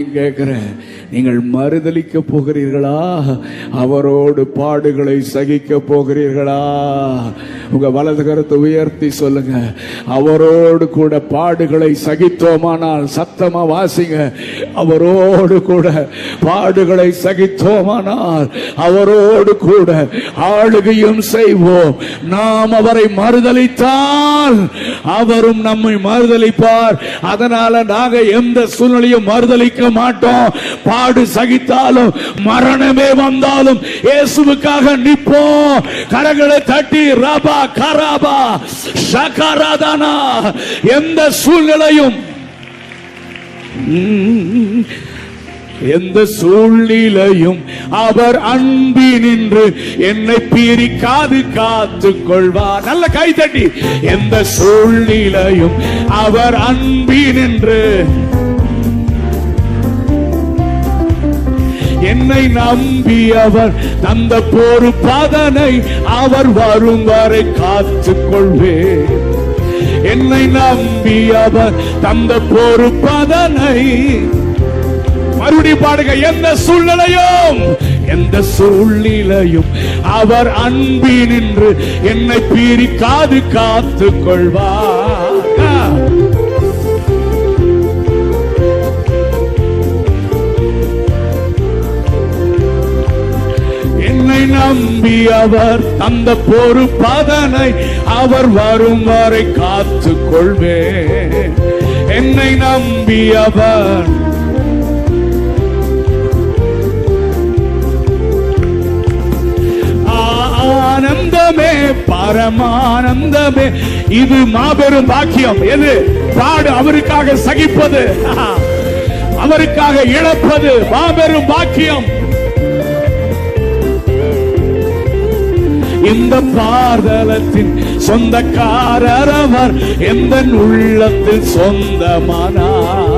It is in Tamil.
कर। रहे हैं நீங்கள் மறுதளிக்க போகிறீர்களா? அவரோடு பாடுகளை சகிக்க போகிறீர்களா? உங்க வலது கருத்தை உயர்த்தி சொல்லுங்க. அவரோடு கூட பாடுகளை சகித்தோமானால் சத்தமா வாசிங்க. அவரோடு கூட பாடுகளை சகித்தோமானால் அவரோடு கூட ஆளுகையும் செய்வோம். நாம் அவரை மறுதலித்தால் அவரும் நம்மை மறுதலிப்பார். அதனால நாங்க எந்த சூழ்நிலையும் மறுதலிக்க மாட்டோம். பாடு சகித்தாலும் மரணமே வந்தாலும் இயேசுவுக்காக நிற்போம் கரங்களை தட்டி ரபா கராபா ஷகராதானா எந்த சூழ்நிலையும் உம், எந்த சூழ்நிலையும் அவர் அன்பி நின்று என்னை பிரிக்காது காத்து கொள்வார். நல்ல கை தட்டி. எந்த சூழ்நிலையும் அவர் அன்பி நின்று நம்பியவர். அவர் தந்த பொறுப்பதனை அவர் வரும் வரை காத்துக் கொள்வேன் என்னை நம்பி அவர் தந்த பொறுப்பதனை மறுபடியும் பாடுங்க எந்த சூழ்நிலையும் எந்த சூழ்நிலையும் அவர் அன்பி நின்று என்னை பிரிக்காது காத்துக் கொள்வார் நம்பி அவர் தந்த பொறுப்பதனை அவர் வரும் வரை காத்துக் கொள்வே என்னை நம்பி அவர் ஆனந்தமே பரமானந்தமே. இது மாபெரும் பாக்கியம். எது? பாடு அவருக்காக சகிப்பது. அவருக்காக இழப்பது. மாபெரும் பாக்கியம். இந்த பாதலத்தின் சொந்தக்காரர் அவர் எந்த உள்ளத்தில் சொந்தமானார்?